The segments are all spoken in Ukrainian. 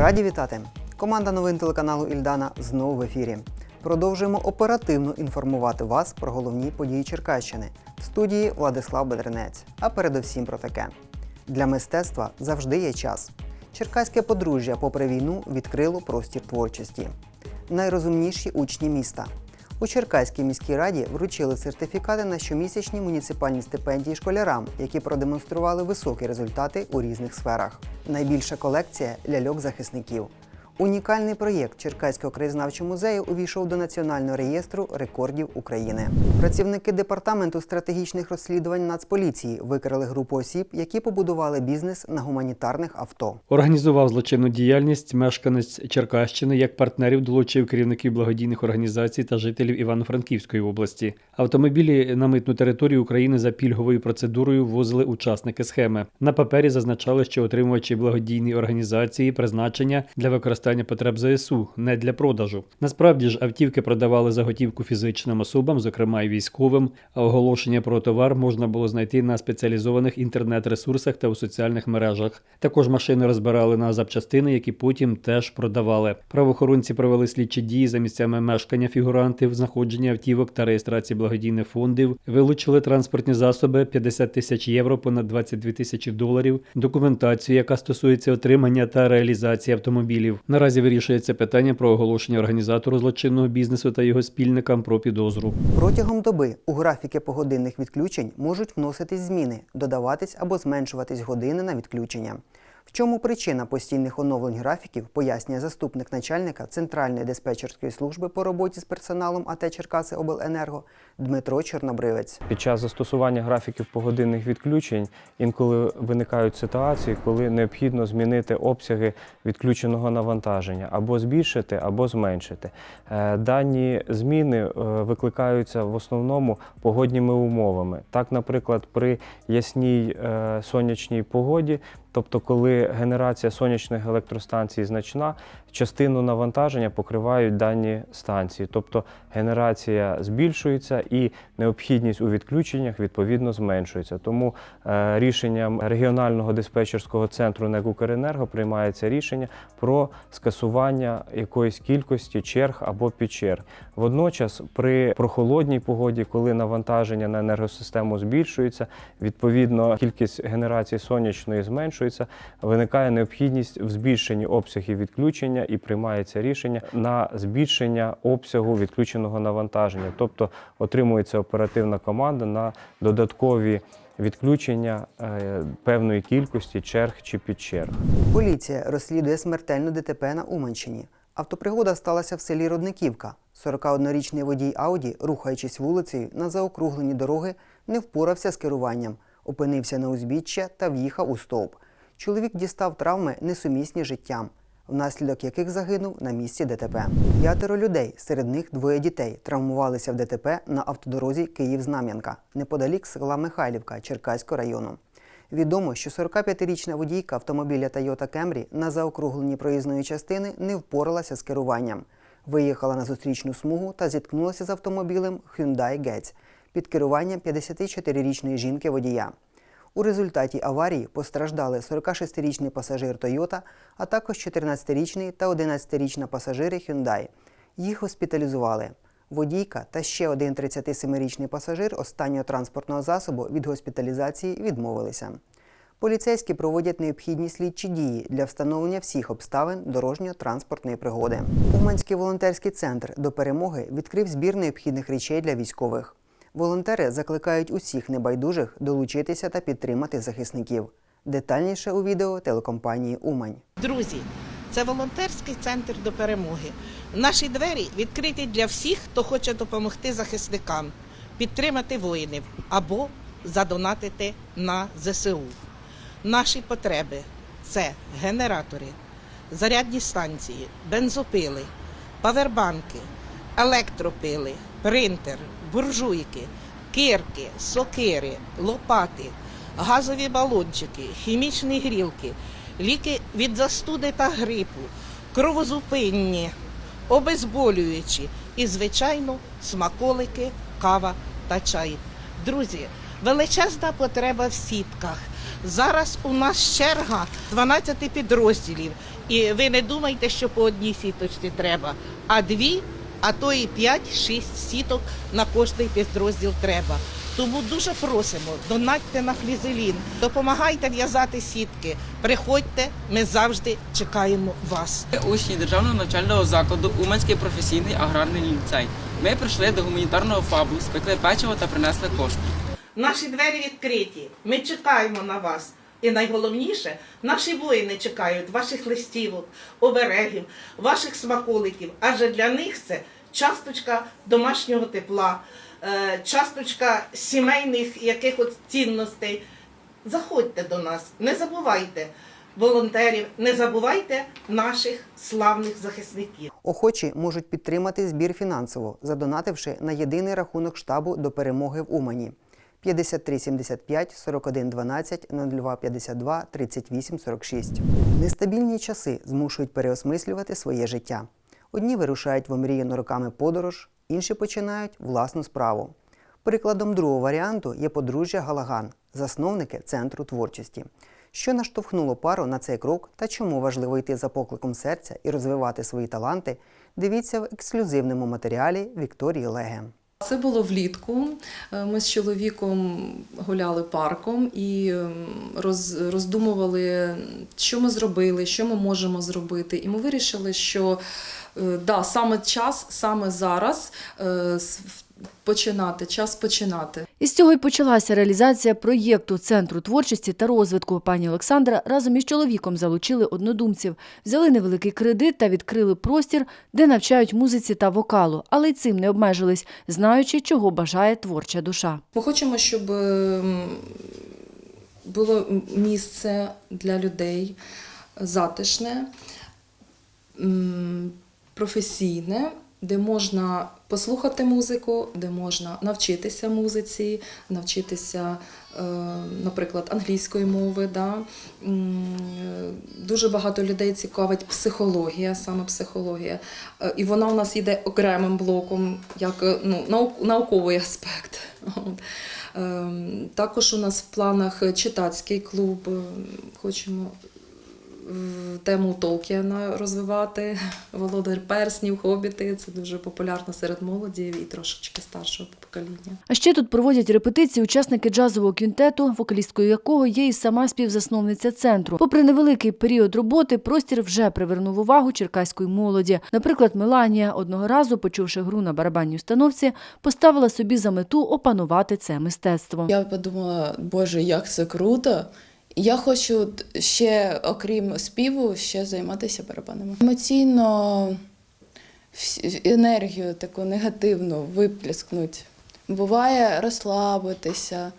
Раді вітати! Команда новин телеканалу Ільдана знову в ефірі. Продовжуємо оперативно інформувати вас про головні події Черкащини. В студії Владислав Бедренець. А передовсім про таке. Для мистецтва завжди є час. Черкаське подружжя, попри війну, відкрило простір творчості. Найрозумніші учні міста. У Черкаській міській раді вручили сертифікати на щомісячні муніципальні стипендії школярам, які продемонстрували високі результати у різних сферах. Найбільша колекція ляльок захисників. Унікальний проєкт Черкаського краєзнавчого музею увійшов до Національного реєстру рекордів України. Працівники департаменту стратегічних розслідувань Нацполіції викрили групу осіб, які побудували бізнес на гуманітарних авто. Організував злочинну діяльність мешканець Черкащини як партнерів долучив керівників благодійних організацій та жителів Івано-Франківської області. Автомобілі на митну територію України за пільговою процедурою ввозили учасники схеми. На папері зазначали, що отримувачі благодійної організації призначення для використання потреб ЗСУ, не для продажу. Насправді ж автівки продавали за готівку фізичним особам, зокрема й військовим. А оголошення про товар можна було знайти на спеціалізованих інтернет-ресурсах та у соціальних мережах. Також машини розбирали на запчастини, які потім теж продавали. Правоохоронці провели слідчі дії за місцями мешкання фігурантів, знаходження автівок та реєстрації благодійних фондів. Вилучили транспортні засоби 50 тисяч євро, понад 22 тисячі доларів, документацію, яка стосується отримання та реалізації автомобілів. Наразі вирішується питання про оголошення організатору злочинного бізнесу та його спільникам про підозру. Протягом доби у графіки погодинних відключень можуть вноситись зміни, додаватись або зменшуватись години на відключення. В чому причина постійних оновлень графіків, пояснює заступник начальника Центральної диспетчерської служби по роботі з персоналом АТ Черкаси Обленерго Дмитро Чорнобривець. Під час застосування графіків погодинних відключень інколи виникають ситуації, коли необхідно змінити обсяги відключеного навантаження або збільшити, або зменшити. Е, Дані зміни е, викликаються в основному погодніми умовами. Так, наприклад, при ясній е, сонячній погоді. Тобто, коли генерація сонячних електростанцій значна, частину навантаження покривають дані станції. Тобто генерація збільшується і необхідність у відключеннях відповідно зменшується. Тому е, рішенням регіонального диспетчерського центру НЕК «Укренерго» приймається рішення про скасування якоїсь кількості черг або підчерг. Водночас, при прохолодній погоді, коли навантаження на енергосистему збільшується, відповідно кількість генерації сонячної зменшується, виникає необхідність в збільшенні обсягів відключення і приймається рішення на збільшення обсягу відключеного навантаження. Тобто отримується оперативна команда на додаткові відключення е, певної кількості черг чи підчерг. Поліція розслідує смертельну ДТП на Уманщині. Автопригода сталася в селі Родниківка. 41-річний водій Ауді, рухаючись вулицею на заокруглені дороги, не впорався з керуванням, опинився на узбіччя та в'їхав у стовп. Чоловік дістав травми, несумісні життям, внаслідок яких загинув на місці ДТП. П'ятеро людей, серед них двоє дітей, травмувалися в ДТП на автодорозі Київ-Знам'янка, неподалік села Михайлівка Черкаського району. Відомо, що 45-річна водійка автомобіля Toyota Camry на заокругленні проїзної частини не впоралася з керуванням. Виїхала на зустрічну смугу та зіткнулася з автомобілем Hyundai Getz під керуванням 54-річної жінки водія. У результаті аварії постраждали 46-річний пасажир Toyota, а також 14-річний та 11-річна пасажири Hyundai. Їх госпіталізували. Водійка та ще один 37-річний пасажир останнього транспортного засобу від госпіталізації відмовилися. Поліцейські проводять необхідні слідчі дії для встановлення всіх обставин дорожньо-транспортної пригоди. Уманський волонтерський центр до перемоги відкрив збір необхідних речей для військових. Волонтери закликають усіх небайдужих долучитися та підтримати захисників. Детальніше у відео телекомпанії Умань. Друзі, це волонтерський центр до перемоги. Наші двері відкриті для всіх, хто хоче допомогти захисникам, підтримати воїнів або задонатити на ЗСУ. Наші потреби це генератори, зарядні станції, бензопили, павербанки, електропили, принтер, буржуйки, кирки, сокири, лопати, газові балончики, хімічні грілки, ліки від застуди та грипу, кровозупинні, обезболюючі і, звичайно, смаколики, кава та чай. Друзі, Величезна потреба в сітках. Зараз у нас черга 12 підрозділів. І ви не думайте, що по одній сіточці треба, а дві, а то і 5-6 сіток на кожний підрозділ треба. Тому дуже просимо, донатьте на флізелін, допомагайте в'язати сітки. Приходьте, ми завжди чекаємо вас. Учні державного навчального закладу Уманський професійний аграрний ліцей. Ми прийшли до гуманітарного фабу, спекли печиво та принесли кошти. Наші двері відкриті. Ми чекаємо на вас. І найголовніше, наші воїни чекають ваших листівок, оберегів, ваших смаколиків. Адже для них це часточка домашнього тепла, е, часточка сімейних якихось цінностей. Заходьте до нас, не забувайте волонтерів, не забувайте наших славних захисників. Охочі можуть підтримати збір фінансово, задонативши на єдиний рахунок штабу до перемоги в Умані 53 75 41 12 02 52 38 46. Нестабільні часи змушують переосмислювати своє життя. Одні вирушають в омріяну роками подорож, інші починають власну справу. Прикладом другого варіанту є подружжя Галаган, засновники центру творчості. Що наштовхнуло пару на цей крок та чому важливо йти за покликом серця і розвивати свої таланти, дивіться в ексклюзивному матеріалі Вікторії Леге. Це було влітку. Е, Ми з чоловіком гуляли парком і ем, роз, роздумували, що ми зробили, що ми можемо зробити. І ми вирішили, що е, да, саме час, саме зараз е, починати, час починати. Із цього й почалася реалізація проєкту Центру творчості та розвитку. Пані Олександра разом із чоловіком залучили однодумців, взяли невеликий кредит та відкрили простір, де навчають музиці та вокалу, але й цим не обмежились, знаючи, чого бажає творча душа. Ми хочемо, щоб ем, було місце для людей затишне, професійне, де можна послухати музику, де можна навчитися музиці, навчитися, е, наприклад, англійської мови. Да? Е, Дуже багато людей цікавить психологія, саме психологія. Е, І вона у нас йде окремим блоком, як ну, науковий аспект. Ем, Також у нас в планах читацький клуб. Ем, Хочемо тему Толкіна розвивати. Володар перснів, хобіти. Це дуже популярно серед молоді і трошечки старшого покоління. А ще тут проводять репетиції учасники джазового квінтету, вокалісткою якого є і сама співзасновниця центру. Попри невеликий період роботи, простір вже привернув увагу черкаської молоді. Наприклад, Меланія одного разу, почувши гру на барабанній установці, поставила собі за мету опанувати це мистецтво. Я подумала, боже, як це круто. Я хочу ще, окрім співу, ще займатися барабанами. Емоційно енергію таку негативну виплескнуть. Буває розслабитися,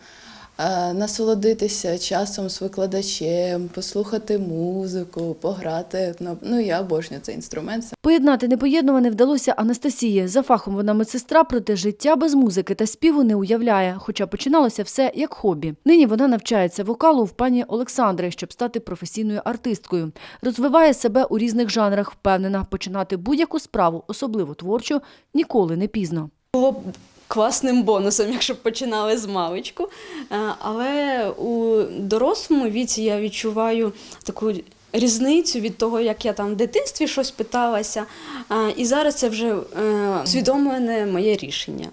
насолодитися часом з викладачем, послухати музику, пограти. Ну, я обожнюю цей інструмент. Поєднати непоєднуване вдалося Анастасії. За фахом вона медсестра, проте життя без музики та співу не уявляє, хоча починалося все як хобі. Нині вона навчається вокалу в пані Олександри, щоб стати професійною артисткою. Розвиває себе у різних жанрах, впевнена, починати будь-яку справу, особливо творчу, ніколи не пізно. було класним бонусом, якщо б починали з маличку. Е, Але у дорослому віці я відчуваю таку різницю від того, як я там в дитинстві щось питалася. Е, І зараз це вже е, усвідомлене моє рішення.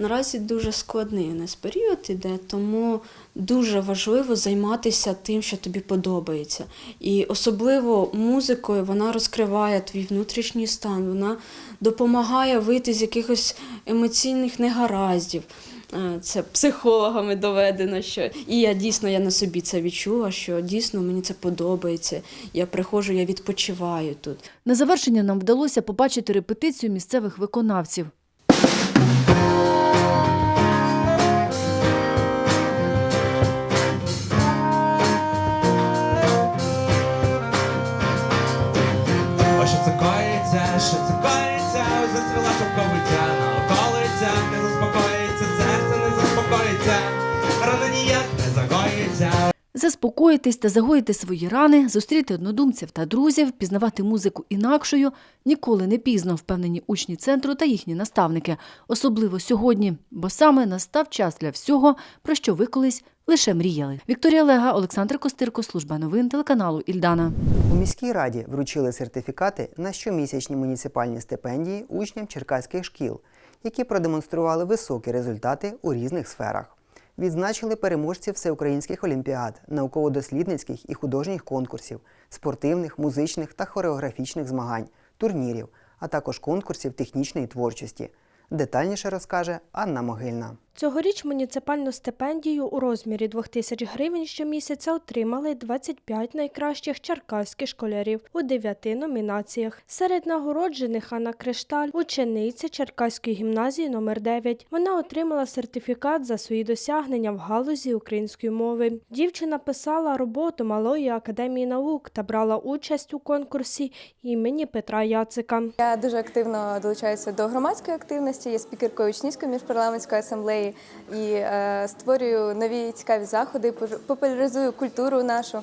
Наразі дуже складний у нас період іде, тому дуже важливо займатися тим, що тобі подобається. І особливо музикою вона розкриває твій внутрішній стан, вона допомагає вийти з якихось емоційних негараздів. Е, Це психологами доведено, що і я дійсно я на собі це відчула, що дійсно мені це подобається. Я приходжу, я відпочиваю тут. На завершення нам вдалося побачити репетицію місцевих виконавців. Заспокоїтись та загоїти свої рани, зустріти однодумців та друзів, пізнавати музику інакшою ніколи не пізно, впевнені учні центру та їхні наставники, особливо сьогодні, бо саме настав час для всього, про що ви колись лише мріяли. Вікторія Лега, Олександр Костирко, служба новин телеканалу Ільдана. У міській раді вручили сертифікати на щомісячні муніципальні стипендії учням черкаських шкіл, які продемонстрували високі результати у різних сферах. Відзначили переможців всеукраїнських олімпіад, науково-дослідницьких і художніх конкурсів, спортивних, музичних та хореографічних змагань, турнірів, а також конкурсів технічної творчості. Детальніше розкаже Анна Могильна. Цьогоріч муніципальну стипендію у розмірі 2000 гривень щомісяця отримали 25 найкращих черкаських школярів у 9 номінаціях. Серед нагороджених Анна Кришталь, учениця Черкаської гімназії номер 9 Вона отримала сертифікат за свої досягнення в галузі української мови. Дівчина писала роботу Малої академії наук та брала участь у конкурсі імені Петра Яцика. Я дуже активно долучаюся до громадської активності. Я спікеркою учнівської міжпарламентської асамблеї і е, створюю нові цікаві заходи, популяризую культуру нашу.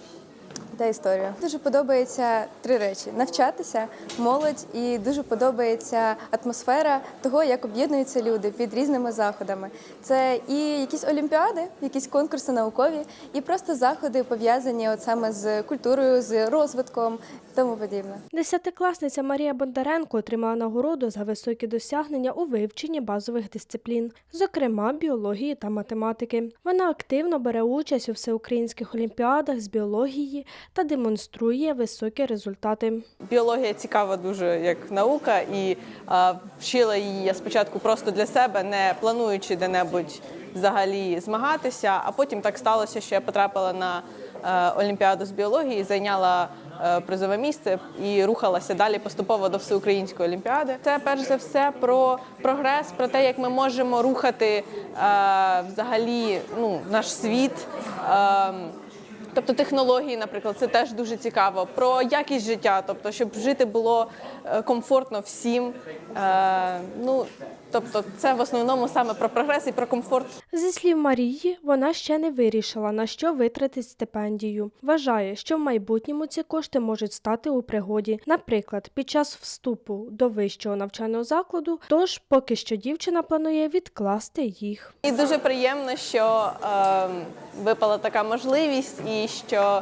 Та історію дуже подобається три речі: навчатися, молодь, і дуже подобається атмосфера того, як об'єднуються люди під різними заходами. Це і якісь олімпіади, якісь конкурси наукові, і просто заходи пов'язані от саме з культурою, з розвитком тому подібне. Десятикласниця Марія Бондаренко отримала нагороду за високі досягнення у вивченні базових дисциплін, зокрема біології та математики. Вона активно бере участь у всеукраїнських олімпіадах з біології та демонструє високі результати. Біологія цікава дуже як наука, і а, вчила її я спочатку просто для себе, не плануючи де-небудь взагалі змагатися. А потім так сталося, що я потрапила на е, Олімпіаду з біології, зайняла е, призове місце і рухалася далі поступово до всеукраїнської олімпіади. Це перш за все про прогрес, про те, як ми можемо рухати е, взагалі ну, наш світ. Тобто технології, наприклад, це теж дуже цікаво. Про якість життя, тобто, щоб жити було е, комфортно всім. Е, ну, тобто, це в основному саме про прогрес і про комфорт. Зі слів Марії, вона ще не вирішила, на що витратить стипендію. Вважає, що в майбутньому ці кошти можуть стати у пригоді, наприклад, під час вступу до вищого навчального закладу. Тож поки що дівчина планує відкласти їх. І дуже приємно, що е, випала така можливість, і що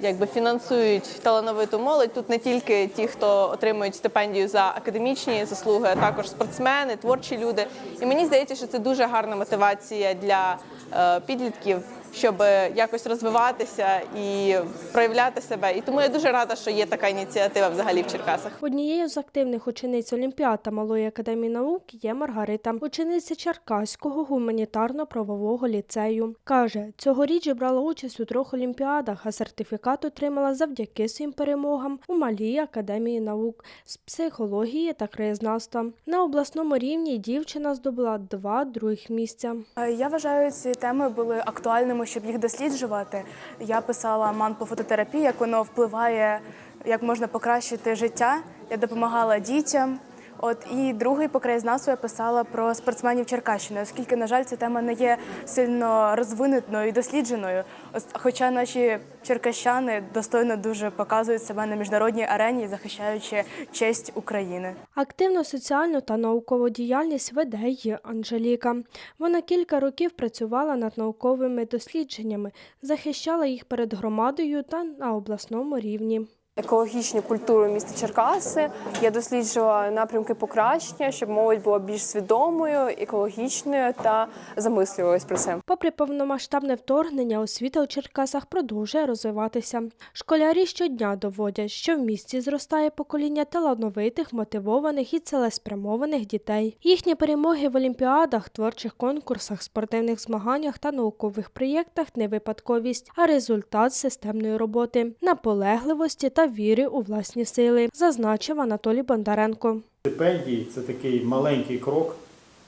якби фінансують талановиту молодь. Тут не тільки ті, хто отримують стипендію за академічні заслуги, а також спортсмени, творчі люди. І мені здається, що це дуже гарна мотивація для е, підлітків. Щоб якось розвиватися і проявляти себе, і тому я дуже рада, що є така ініціатива взагалі в Черкасах. Однією з активних учениць Олімпіад та Малої академії наук є Маргарита, учениця Черкаського гуманітарно-правового ліцею. Каже, цьогоріч брала участь у трьох олімпіадах, а сертифікат отримала завдяки своїм перемогам у Малій академії наук з психології та краєзнавства. На обласному рівні дівчина здобула два других місця. Е, Я вважаю, ці теми були актуальними, щоб їх досліджувати. Я писала ман по фототерапії, як воно впливає, як можна покращити життя. Я допомагала дітям. От і другий по я писала про спортсменів Черкащини, оскільки, на жаль, ця тема не є сильно розвиненою і дослідженою. Хоча наші черкащани достойно дуже показують себе на міжнародній арені, захищаючи честь України. Активну соціальну та наукову діяльність веде й Анжеліка. Вона кілька років працювала над науковими дослідженнями, захищала їх перед громадою та на обласному рівні. Екологічну культуру міста Черкаси. Я досліджувала напрямки покращення, щоб молодь була більш свідомою, екологічною та замислювалась про це. Попри повномасштабне вторгнення, освіта у Черкасах продовжує розвиватися. Школярі щодня доводять, що в місті зростає покоління талановитих, мотивованих і цілеспрямованих дітей. Їхні перемоги в олімпіадах, творчих конкурсах, спортивних змаганнях та наукових проєктах не випадковість, а результат системної роботи, наполегливості та віри у власні сили, зазначив Анатолій Бондаренко. Стипендії це такий маленький крок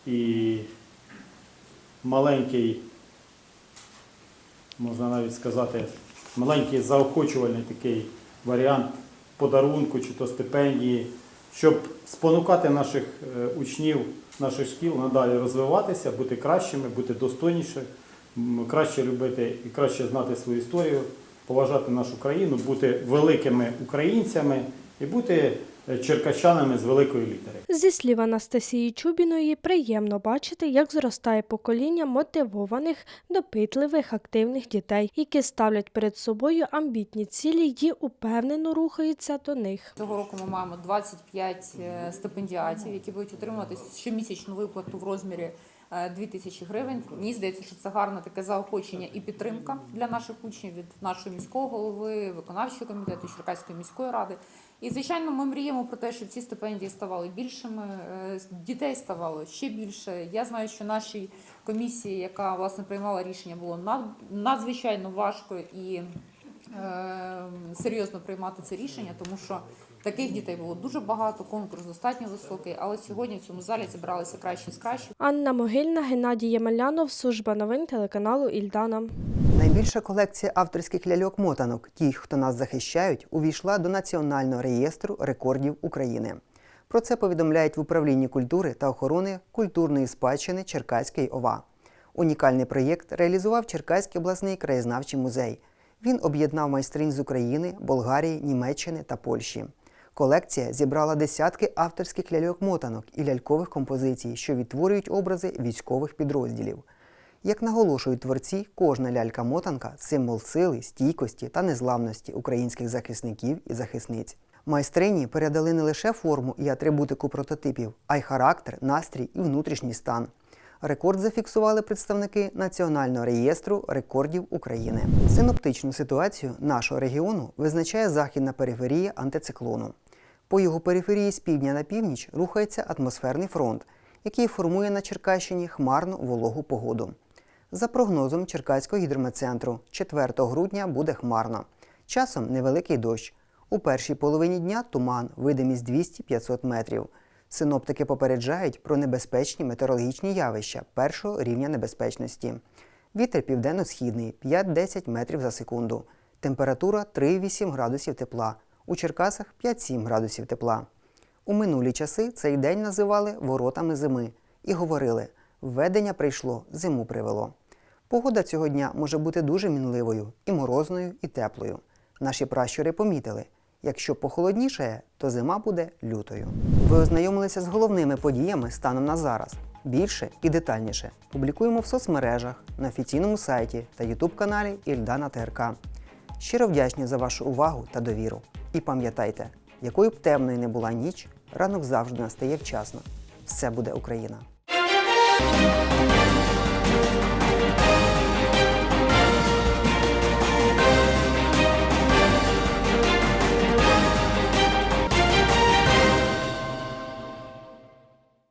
і маленький, можна навіть сказати, маленький заохочувальний такий варіант подарунку чи то стипендії, щоб спонукати наших е, учнів, наших шкіл надалі розвиватися, бути кращими, бути достойнішими, краще любити і краще знати свою історію, поважати нашу країну, бути великими українцями і бути е, черкащанами з великої літери. Зі слів Анастасії Чубіної, приємно бачити, як зростає покоління мотивованих, допитливих, активних дітей, які ставлять перед собою амбітні цілі і упевнено рухаються до них. Цього року ми маємо 25 е, стипендіатів, які будуть отримувати щомісячну виплату в розмірі 2 тисячі гривень. Мені здається, що це гарне таке заохочення і підтримка для наших учнів від нашого міського голови, виконавчого комітету Черкаської міської ради. І звичайно, ми мріємо про те, щоб ці стипендії ставали більшими, е, дітей ставало ще більше. Я знаю, що нашій комісії, яка власне приймала рішення, було надзвичайно важко і е, серйозно приймати це рішення, тому що таких дітей було дуже багато, конкурс достатньо високий, але сьогодні в цьому залі зібралися кращі з кращих. Анна Могильна, Геннадій Ємелянов, служба новин телеканалу Ільдана. Найбільша колекція авторських ляльок-мотанок «Ті, хто нас захищають, увійшла до Національного реєстру рекордів України. Про це повідомляють в управлінні культури та охорони культурної спадщини Черкаської ОВА. Унікальний проєкт реалізував Черкаський обласний краєзнавчий музей. Він об'єднав майстринь з України, Болгарії, Німеччини та Польщі. Колекція зібрала десятки авторських ляльок-мотанок і лялькових композицій, що відтворюють образи військових підрозділів. Як наголошують творці, кожна лялька-мотанка символ сили, стійкості та незламності українських захисників і захисниць. Майстрині передали не лише форму і атрибутику прототипів, а й характер, настрій і внутрішній стан. Рекорд зафіксували представники Національного реєстру рекордів України. Синоптичну ситуацію нашого регіону визначає західна периферія антициклону. По його периферії з півдня на північ рухається атмосферний фронт, який формує на Черкащині хмарну вологу погоду. За прогнозом Черкаського гідрометцентру, 4 грудня буде хмарно. Часом невеликий дощ. У першій половині дня туман, видимість 200-500 метрів. Синоптики попереджають про небезпечні метеорологічні явища першого рівня небезпечності. Вітер південно-східний 5-10 метрів за секунду. Температура 3-8 градусів тепла. У Черкасах 5-7 градусів тепла. У минулі часи цей день називали воротами зими і говорили: введення прийшло, зиму привело. Погода цього дня може бути дуже мінливою, і морозною, і теплою. Наші пращури помітили, якщо похолоднішає, то зима буде лютою. Ви ознайомилися з головними подіями станом на зараз. Більше і детальніше публікуємо в соцмережах, на офіційному сайті та ютуб-каналі Ільдана ТРК. Щиро вдячні за вашу увагу та довіру. І пам'ятайте, якою б темною не була ніч, ранок завжди настає вчасно. Все буде Україна!